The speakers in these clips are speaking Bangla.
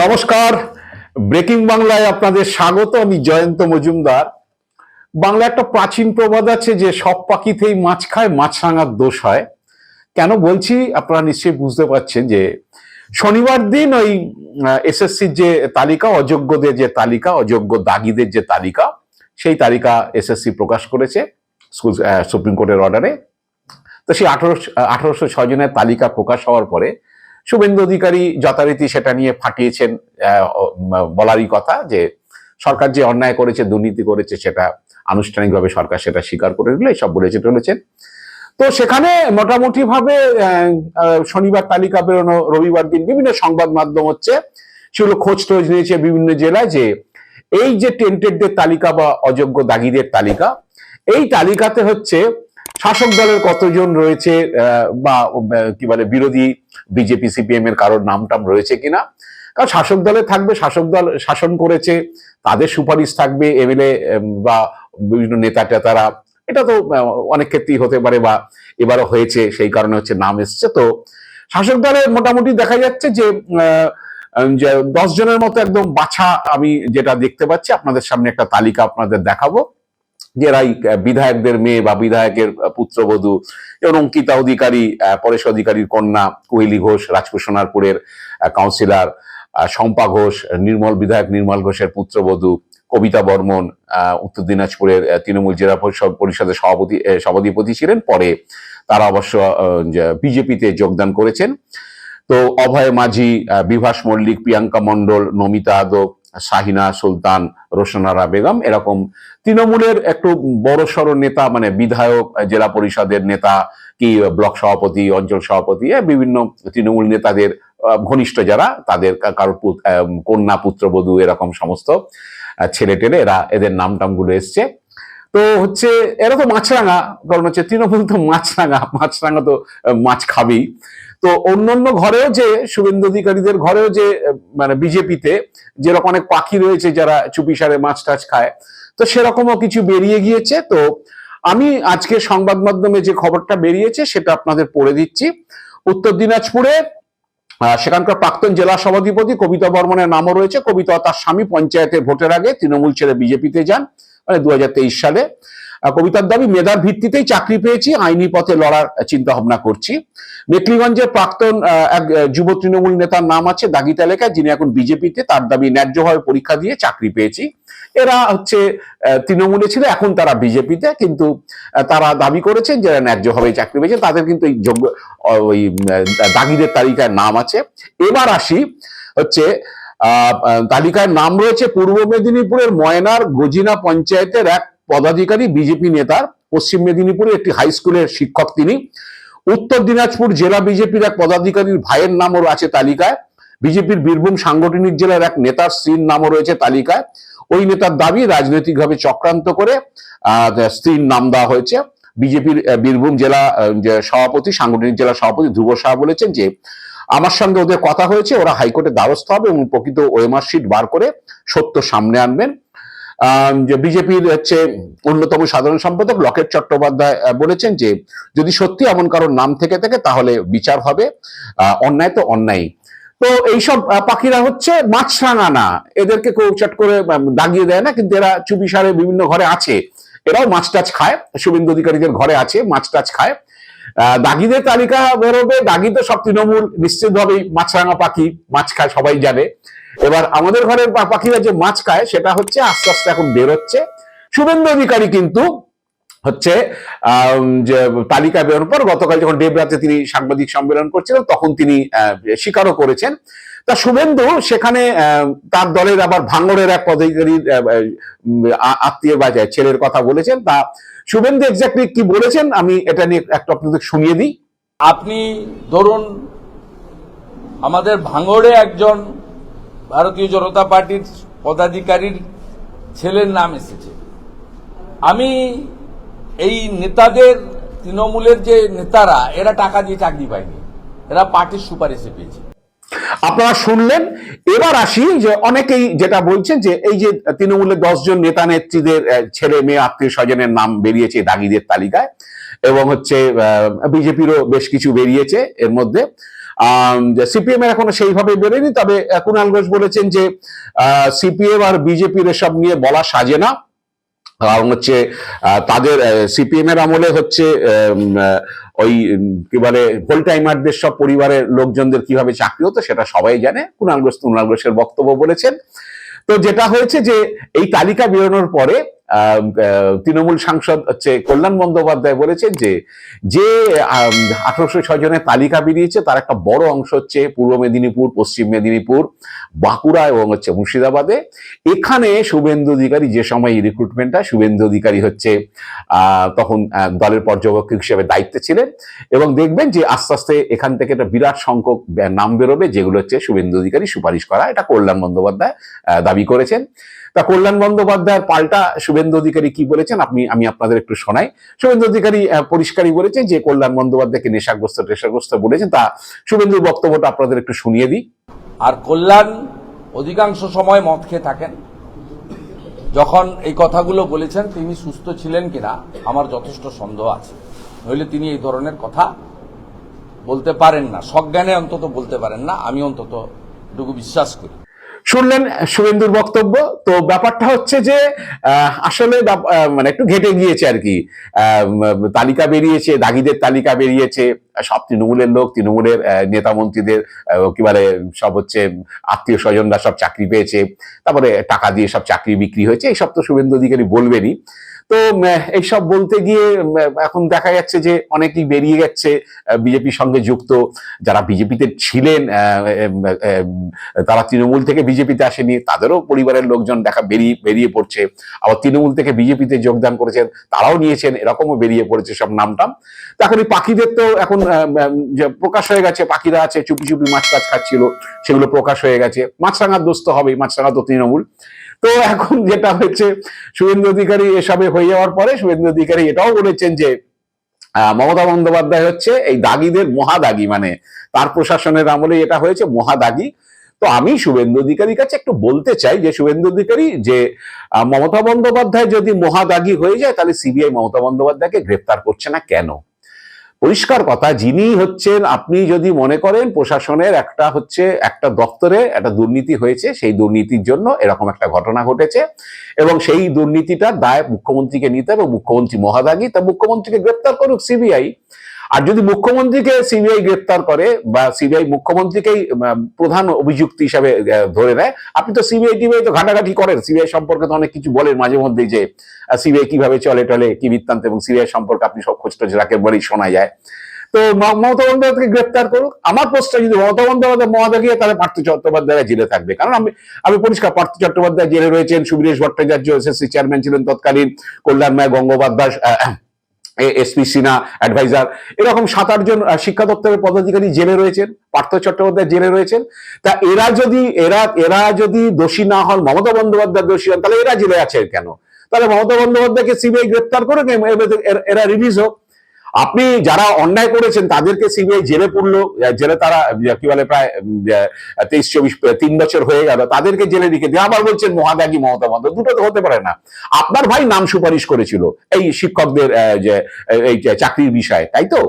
নমস্কার। ব্রেকিং বাংলায় আপনাদের স্বাগত, আমি জয়ন্ত মজুমদার। বাংলা একটা প্রাচীন প্রবাদ আছে যে, সব পাখিতেই মাছ খায়, মাছ রাঙার দোষ হয়। কেন বলছি? আপনারা নিশ্চয়ই বুঝতে পারছেন যে, শনিবার দিন ওই এসএসসির যে তালিকা, অযোগ্যদের যে তালিকা, অযোগ্য দাগিদের যে তালিকা, সেই তালিকা এসএসসি প্রকাশ করেছে স্কুল সুপ্রিম কোর্টের অর্ডারে। তো সেই আঠারোশো আঠারোশো ছয় জনের তালিকা প্রকাশ হওয়ার পরে শুভেন্দু অধিকারী যথারীতি সেটা নিয়ে ফাটিয়েছেন বলারই কথা যে সরকার যে অন্যায় করেছে, দুর্নীতি করেছে, সেটা আনুষ্ঠানিকভাবে সরকার সেটা স্বীকার করে নিল সব বলেছে চলেছেন তো সেখানে মোটামুটি ভাবে শনিবার তালিকা বেরোনো, রবিবার দিন বিভিন্ন সংবাদ মাধ্যম হচ্ছে, সেগুলো খোঁজ টোজ নিয়েছে বিভিন্ন জেলায় যে এই যে টেন্টেডদের তালিকা বা অযোগ্য দাগিদের তালিকা, এই তালিকাতে হচ্ছে শাসক দলের কতজন রয়েছে বা কি বলে, বিরোধী বিজেপি, সিপিএম এর কারোর নাম টাম রয়েছে কিনা? কারণ শাসক দলে থাকবে, শাসক দল শাসন করেছে, তাদের সুপারিশ থাকবে, এমএলএ বা, বিভিন্ন নেতা টেতারা, এটা তো অনেক ক্ষেত্রেই হতে পারে বা এবারও হয়েছে, সেই কারণে হচ্ছে নাম এসছে। তো শাসক দলে মোটামুটি দেখা যাচ্ছে যে যে দশ জনের মতো একদম বাছা আমি যেটা দেখতে পাচ্ছি, আপনাদের সামনে একটা তালিকা আপনাদের দেখাবো। যারাই বিধায়কদের মেয়ে বা বিধায়কের পুত্রবধূ এবং অঙ্কিতা অধিকারী পরেশ অধিকারীর কন্যা কোহেলি ঘোষ রাজপুর সোনারপুরের কাউন্সিলর শম্পা ঘোষ, নির্মল, বিধায়ক নির্মল ঘোষের পুত্রবধূ, কবিতা বর্মন উত্তর দিনাজপুরের তৃণমূল জেলা পরিষদ, পরিষদের সভাপতি সভাধিপতি ছিলেন। পরে তারা অবশ্য বিজেপিতে যোগদান করেছেন। তো অভয় মাঝি বিভাস মল্লিক, প্রিয়াঙ্কা মণ্ডল, নমিতা আদক শাহিনা, সুলতান, রোশনারা, বেগম এরকম তৃণমূলের একটু বড় সড় নেতা মানে বিধায়ক, জেলা পরিষদের নেতা কি ব্লক সভাপতি, অঞ্চল সভাপতি বিভিন্ন তৃণমূল নেতাদের ঘনিষ্ঠ যারা, তাদের কারও কন্যা, পুত্রবধূ এরকম সমস্ত ছেলে টেলে এরা এদের নাম টামগুলো এসছে। তো হচ্ছে এরা তো মাছরাঙা, কারণ হচ্ছে তৃণমূল তো মাছরাঙা মাছরাঙা তো মাছ খাবেই। তো অন্যান্য ঘরেও যে শুভেন্দু অধিকারীদের ঘরেও যে মানে বিজেপিতে যেরকম অনেক পাখি রয়েছে যারা চুপিসারে মাছ টাছ খায়, তো সেরকমও কিছু বেরিয়ে গিয়েছে। তো আমি আজকে সংবাদ মাধ্যমে যে খবরটা বেরিয়েছে সেটা আপনাদের পড়ে দিচ্ছি। উত্তর দিনাজপুরে সেখানকার প্রাক্তন জেলা সভাধিপতি কবিতা বর্মনের নামও রয়েছে। কবিতা তার স্বামী পঞ্চায়েতে ভোটের আগে তৃণমূল ছেড়ে বিজেপিতে যান। মানে দু সালে। কবিতার দাবি, মেধার ভিত্তিতেই চাকরি পেয়েছি, আইনি পথে লড়ার চিন্তা ভাবনা করছি। মেকলিগঞ্জের প্রাক্তন এক যুব তৃণমূল নেতার নাম আছে দাগি তালিকায় যিনি এখন বিজেপিতে, তার দাবি ন্যায্যভাবে পরীক্ষা দিয়ে চাকরি পেয়েছি। এরা হচ্ছে তৃণমূলে ছিল, এখন তারা বিজেপিতে, কিন্তু তারা দাবি করেছেন যারা ন্যায্যভাবে চাকরি পেয়েছেন। তাদের কিন্তু এই যোগ্য ওই দাগিদের তালিকায় নাম আছে। এবার আসি হচ্ছে তালিকায় নাম রয়েছে পূর্ব মেদিনীপুরের ময়নার গজিনা পঞ্চায়েতের এক পদাধিকারী, বিজেপি নেতার। পশ্চিম মেদিনীপুরের একটি হাই স্কুলের শিক্ষক তিনি। উত্তর দিনাজপুর জেলা বিজেপির এক পদাধিকারীর ভাইয়ের নামও আছে তালিকায়। বিজেপির বীরভূম সাংগঠনিক জেলার এক নেতার স্ত্রীর নামও রয়েছে তালিকায়। ওই নেতার দাবি, রাজনৈতিকভাবে চক্রান্ত করে স্ত্রীর নাম দেওয়া হয়েছে। বিজেপির বীরভূম জেলা সভাপতি, সাংগঠনিক জেলা সভাপতি ধ্রুব শাহ বলেছেন যে আমার সঙ্গে ওদের কথা হয়েছে, ওরা হাইকোর্টে দ্বারস্থ হবে এবং প্রকৃত ওএমআর শিট বার করে সত্য সামনে আনবেন। যে বিজেপির হচ্ছে অন্যতম সাধারণ সম্পাদক লকেট চট্টোপাধ্যায় বলেছেন যে, যদি সত্যি এমন কারোর নাম থেকে থাকে, তাহলে বিচার হবে। অন্যায় তো অন্যায় তো এইসব পাখিরা হচ্ছে মাছরাঙা না এদেরকে কেউ চট করে দাগিয়ে দেয় না, কিন্তু এরা চুপিসারে বিভিন্ন ঘরে আছে। এরাও মাছ টাছ খায়। শুভেন্দু অধিকারীদের ঘরে আছে, মাছ টাছ খায়। দাগিদের তালিকা বেরোবে। দাগি তো সব তৃণমূল, নিশ্চিতভাবেই মাছরাঙা পাখি, মাছ খায়, সবাই জানে। এবার আমাদের ঘরের পাখিরা যে মাছ খায়, সেটা হচ্ছে আস্তে আস্তে এখন বেরোচ্ছে। শুভেন্দু অধিকারী কিন্তু হচ্ছে যে তালিকা বেরোনোর পর গতকাল যখন ডেবরাতে তিনি সাংবাদিক সম্মেলন করছিলেন, তখন তিনি স্বীকারও করেছেন। তা শুভেন্দু সেখানে তার দলের আবার ভাঙড়ের এক পদাধিকারীর আত্মীয় বা যে ছেলের কথা বলেছেন, তা শুভেন্দু এক্স্যাক্টলি কি বলেছেন আমি এটা নিয়ে একটা আপনাদের শুনিয়ে দিই। আপনি ধরুন, আমাদের ভাঙড়ে একজন ভারতীয় জনতা পার্টির পদাধিকারীর ছেলের নাম এসেছে। আমি এই নেতাদের, তৃণমূলের যে নেতারা, এরা টাকা দিয়ে চাকরি পায়নি। এরা পার্টির সুপারিশে পেয়েছে। আপনারা শুনলেন। এবার আসি যে অনেকেই যেটা বলছেন যে এই যে তৃণমূলের দশজন নেতা নেত্রীদের ছেলে মেয়ে, আত্মীয় স্বজনের নাম বেরিয়েছে দাগিদের তালিকায় এবং হচ্ছে বিজেপিরও বেশ কিছু বেরিয়েছে এর মধ্যে। সিপিএম এর এখনও সেইভাবে বেরোয়নি, তবে কুণাল ঘোষ বলেছেন যে সিপিএম আর বিজেপির এসব নিয়ে বলা সাজে না। কারণ হচ্ছে তাদের সিপিএম এর আমলে হচ্ছে ওই কি বলে হোল টাইমারদের সব পরিবারের লোকজনদের কীভাবে চাকরি হতো সেটা সবাই জানে। কুণাল ঘোষ, কুণাল ঘোষের বক্তব্য বলেছেন। তো যেটা হয়েছে যে, এই তালিকা বেরোনোর পরে তৃণমূল সাংসদ হচ্ছে কল্যাণ বন্দ্যোপাধ্যায় বলেছেন যে যে আঠারোশো ছয় জনের তালিকা বেরিয়েছে, তার একটা বড় অংশ হচ্ছে পূর্ব মেদিনীপুর, পশ্চিম মেদিনীপুর, বাঁকুড়া এবং হচ্ছে মুর্শিদাবাদে। এখানে শুভেন্দু অধিকারী যে সময় রিক্রুটমেন্ট রিক্রুটমেন্টটা শুভেন্দু অধিকারী হচ্ছে তখন দলের পর্যবেক্ষক হিসেবে দায়িত্বে ছিলেন এবং দেখবেন যে আস্তে আস্তে এখান থেকে একটা বিরাট সংখ্যক নাম বেরোবে, যেগুলো হচ্ছে শুভেন্দু অধিকারী সুপারিশ করা। এটা কল্যাণ বন্দ্যোপাধ্যায় দাবি করেছেন। তা কল্যাণ বন্দ্যোপাধ্যায়ের পাল্টা শুভেন্দু অধিকারী কি বলেছেন আপনি, আমি আপনাদের একটু শোনাই। শুভেন্দু অধিকারী পরিষ্কারই বলেছেন যে কল্যাণ বন্দ্যোপাধ্যায়কে নেশাগ্রস্ত টেশাগ্রস্ত বলেছেন তা শুভেন্দুর বক্তব্যটা আপনাদের একটু শুনিয়ে দিই। আর কল্যাণ অধিকাংশ সময় মদ খেয়ে থাকেন। যখন এই কথাগুলো বলেছেন, তিনি সুস্থ ছিলেন কিনা, আমার যথেষ্ট সন্দেহ আছে। নইলে তিনি এই ধরনের কথা বলতে পারেন না। সজ্ঞানে অন্তত বলতে পারেন না। আমি অন্তত এটুকু বিশ্বাস করি। শুনলেন শুভেন্দুর বক্তব্য। তো ব্যাপারটা হচ্ছে যে আসলে মানে একটু ঘেটে গিয়েছে আর কি। তালিকা বেরিয়েছে, দাগিদের তালিকা বেরিয়েছে। সব তৃণমূলের লোক, তৃণমূলের নেতা মন্ত্রীদের কি বলে সব হচ্ছে আত্মীয় স্বজনরা সব চাকরি পেয়েছে। তারপরে টাকা দিয়ে সব চাকরি বিক্রি হয়েছে। এইসব তো শুভেন্দু অধিকারী বলবেনই। তো এইসব বলতে গিয়ে এখন দেখা যাচ্ছে যে অনেকেই বেরিয়ে যাচ্ছে বিজেপির সঙ্গে যুক্ত। যারা বিজেপিতে ছিলেন তারা তৃণমূল থেকে বিজেপিতে আসেনি, তাদেরও পরিবারের লোকজন দেখা বেরিয়ে বেরিয়ে পড়ছে। আবার তৃণমূল থেকে বিজেপিতে যোগদান করেছেন, তারাও নিয়েছেন, এরকমও বেরিয়ে পড়েছে সব নামটাম। তো এখন এই পাখিদের তো এখন প্রকাশ হয়ে গেছে, পাখিরা আছে, চুপি চুপি মাছ টাছ খাচ্ছিল, সেগুলো প্রকাশ হয়ে গেছে। মাছরাঙার দোস্ত হবেই, মাছরাঙা তো তৃণমূল। তো এখন যেটা হয়েছে, শুভেন্দু অধিকারী এসবে হয়ে যাওয়ার পরে শুভেন্দু অধিকারী এটাও বলেছেন যে মমতা বন্দ্যোপাধ্যায় হচ্ছে এই দাগিদের মহাদাগী মানে তার প্রশাসনের আমলে এটা হয়েছে মহাদাগী। তো আমি শুভেন্দু অধিকারীর কাছে একটু বলতে চাই যে, শুভেন্দু অধিকারী যে মমতা বন্দ্যোপাধ্যায় যদি মহাদাগী হয়ে যায়, তাহলে সিবিআই মমতা বন্দ্যোপাধ্যায়কে গ্রেপ্তার করছে না কেন? পরিষ্কার কথা, যিনি হচ্ছেন, আপনি যদি মনে করেন প্রশাসনের একটা হচ্ছে, একটা দপ্তরে একটা দুর্নীতি হয়েছে, সেই দুর্নীতির জন্য এরকম একটা ঘটনা ঘটেছে এবং সেই দুর্নীতিটা দায় মুখ্যমন্ত্রীকে নিতে হবে মুখ্যমন্ত্রী মহাদাগী, তা মুখ্যমন্ত্রীকে গ্রেপ্তার করুক সিবিআই। আর যদি মুখ্যমন্ত্রীকে সিবিআই গ্রেপ্তার করে বা সিবিআই মুখ্যমন্ত্রীকেই প্রধান অভিযুক্ত হিসাবে ধরে নেয়, আপনি তো সিবিআই টিবিআই তো ঘাটাঘাটি করেন। সিবিআই সম্পর্কে তো অনেক কিছু বলেন মাঝে মধ্যেই যে সিবিআই কীভাবে চলে টলে, কি বৃত্তান্ত, এবং সিবিআই সম্পর্কে আপনি সব খোঁজ টোজ রাখেন বলেই শোনা যায়। তো মমতা বন্দ্যোপাধ্যায়কে গ্রেপ্তার করুক। আমার পোস্টটা যদি মমতা বন্দ্যোপাধ্যায় মহাদাগিয়ে তাহলে পার্থ চট্টোপাধ্যায় জেলে থাকবে? কারণ আমি আমি পরিষ্কার, পার্থ চট্টোপাধ্যায় জেলে রয়েছেন, সুবীরেশ ভট্টাচার্য, এসএসসি চেয়ারম্যান ছিলেন তৎকালীন কল্যাণময় গঙ্গোপাধ্যায় এসপি সিনা অ্যাডভাইজার এরকম সাত আটজন শিক্ষা দপ্তরের পদাধিকারী জেলে রয়েছেন, পার্থ চট্টোপাধ্যায় জেলে রয়েছেন। তা এরা যদি, এরা এরা যদি দোষী না হন, মমতা বন্দ্যোপাধ্যায় দোষী হন, তাহলে এরা জেলে আছে কেন? তাহলে মমতা বন্দ্যোপাধ্যায়কে সিবিআই গ্রেপ্তার করে এরা রিলিজ হোক। আপনি যারা অন্যায় করেছেন, তাদেরকে সিবিআই জেলে পড়ল জেলে তারা কি বলে, প্রায় তেইশ, চব্বিশ তিন বছর হয়ে গেল, তাদেরকে জেলে দিকে দিয়ে আবার বলছেন মহাদাগী মমতা বন্ধ দুটো তো হতে পারে না। আপনার ভাই নাম সুপারিশ করেছিল, এই শিক্ষকদের যে, এই চাকরির বিষয়ে, তাই তো?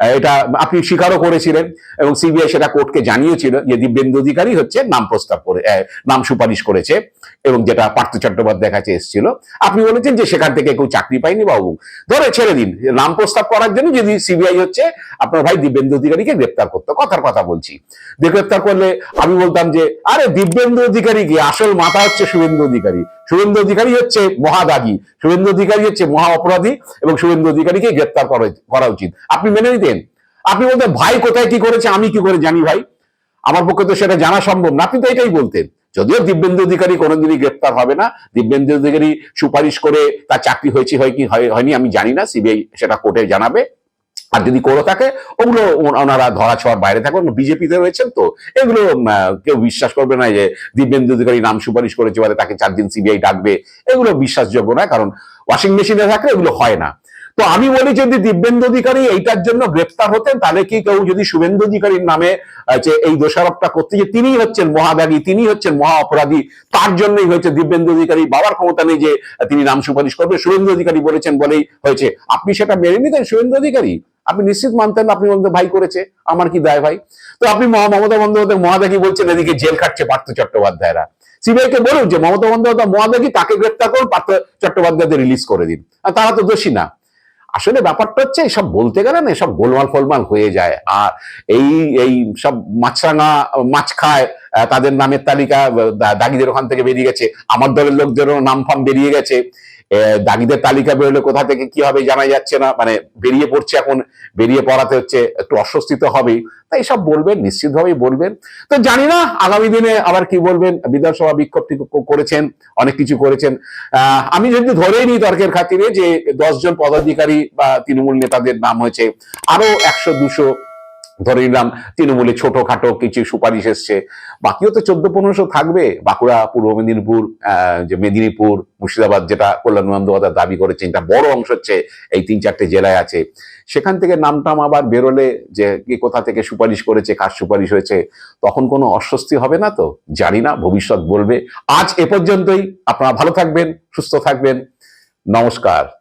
এটা আপনি স্বীকারও করেছিলেন এবং সিবিআই সেটা কোর্টকে জানিয়েছিল যে দিব্যেন্দু অধিকারী হচ্ছে নাম প্রস্তাব করে নাম সুপারিশ করেছে এবং যেটা পার্থ চট্টোপাধ্যায় কাছে এসেছিল। আপনি বলেছেন যে সেখান থেকে কেউ চাকরি পায়নি বাবু। ধরে, ছেড়ে দিন। নাম প্রস্তাব করার জন্য যদি সিবিআই হচ্ছে, আপনার ভাই দিব্যেন্দু অধিকারীকে গ্রেপ্তার করতো। কথার কথা বলছি। গ্রেপ্তার করলে আমি বলতাম যে, আরে দিব্যেন্দু অধিকারী কি? আসল মাথা হচ্ছে শুভেন্দু অধিকারী। শুভেন্দু অধিকারী হচ্ছে মহাদাগী। শুভেন্দু অধিকারী হচ্ছে মহা অপরাধী এবং শুভেন্দু অধিকারীকে গ্রেপ্তার করা উচিত আপনি মেনে নিতেন? আপনি বলতেন, ভাই, কোথায় কি করেছে? আমি কি করে জানি ভাই? আমার পক্ষে তো সেটা জানা সম্ভব না। আপনি তো এটাই বলতেন। যদিও দিব্যেন্দু অধিকারী কোনোদিনই গ্রেপ্তার হবে না। দিব্যেন্দু অধিকারী সুপারিশ করে তার চাকরি হয়েছে হয় কি হয়- হয়নি, আমি জানি না। সিবিআই সেটা কোর্টে জানাবে। আর যদি করে থাকে, ওগুলো ওনারা ধরা ছোঁয়ার বাইরে থাকবেন বিজেপিতে রয়েছেন তো, এগুলো কেউ বিশ্বাস করবে না যে দিব্যেন্দু অধিকারী নাম সুপারিশ করেছে বলে তাকে চার দিন সিবিআই ডাকবে, এগুলো বিশ্বাসযোগ্য না কারণ ওয়াশিং মেশিনে থাকলে এগুলো হয় না। তো আমি বলি যদি দিব্যেন্দু অধিকারী এইটার জন্য গ্রেপ্তার হতেন, তাহলে কি কেউ যদি শুভেন্দু অধিকারীর নামে যে এই দোষারোপটা করতে যে তিনি হচ্ছেন মহাদাগী, তিনি হচ্ছেন মহা অপরাধী, তার জন্যই হয়েছে দিব্যেন্দু অধিকারী বাবার ক্ষমতা নেই যে তিনি নাম সুপারিশ করবে, শুভেন্দু অধিকারী বলেছেন বলেই হয়েছে। আপনি সেটা মেনে নিতেন শুভেন্দু অধিকারী? আপনি নিশ্চিত মানতেন আপনি বলতেন, ভাই করেছে, আমার কি দায় ভাই? তো আপনি মমতা বন্দ্যোপাধ্যায়, মহাদাকি বলছেন, এদিকে জেল খাটছে পার্থ চট্টোপাধ্যায়রা। সিবিআই কে বলুন যে, মমতা বন্দ্যোপাধ্যায়, মহাদাকি তাকে গ্রেপ্তার করুন, পার্থ চট্টোপাধ্যায়দের রিলিজ করে দিন। আর তারা তো দোষী না। আসলে ব্যাপারটা হচ্ছে সব বলতে গেলে না সব গোলমাল ফলমাল হয়ে যায়। আর এই এই সব মাছরাঙা, মাছ খায় তাদের নামের তালিকা দাগিদের ওখান থেকে বেরিয়ে গেছে। আমার দলের লোকদেরও নাম ফাম বেরিয়ে গেছে। দাগিদের তালিকা বেরোলে কোথা থেকে কি হবে জানা যাচ্ছে না। মানে বেরিয়ে পড়ছে এখন, বেরিয়ে পড়াতে হচ্ছে, একটু অস্বস্তি তো হবেই তাই সব বলবেন, নিশ্চিতভাবেই বলবেন। তো জানি না, আগামী দিনে আবার কি বলবেন, বিধানসভা বিক্ষোভ করেছেন, অনেক কিছু করেছেন। আমি যদি ধরেই নিই তর্কের খাতিরে যে দশজন পদাধিকারী বা তৃণমূল নেতাদের নাম হয়েছে, আরও একশো, দুশো ধরে নিলাম তৃণমূলে ছোটখাটো কিছু সুপারিশ এসছে। বাকিও তো চোদ্দ পনেরোশো থাকবে। বাঁকুড়া, পূর্ব মেদিনীপুর যে মেদিনীপুর, মুর্শিদাবাদ যেটা কল্যাণ বন্দ্যোপাধ্যায় দাবি করেছেন, এটা বড় অংশ হচ্ছে এই তিন চারটে জেলায় আছে। সেখান থেকে নামটাম আবার বেরোলে যে কি কোথা থেকে সুপারিশ করেছে, কার সুপারিশ হয়েছে, তখন কোনো অস্বস্তি হবে না তো? জানি না, ভবিষ্যৎ বলবে। আজ এ পর্যন্তই। আপনারা ভালো থাকবেন, সুস্থ থাকবেন। নমস্কার।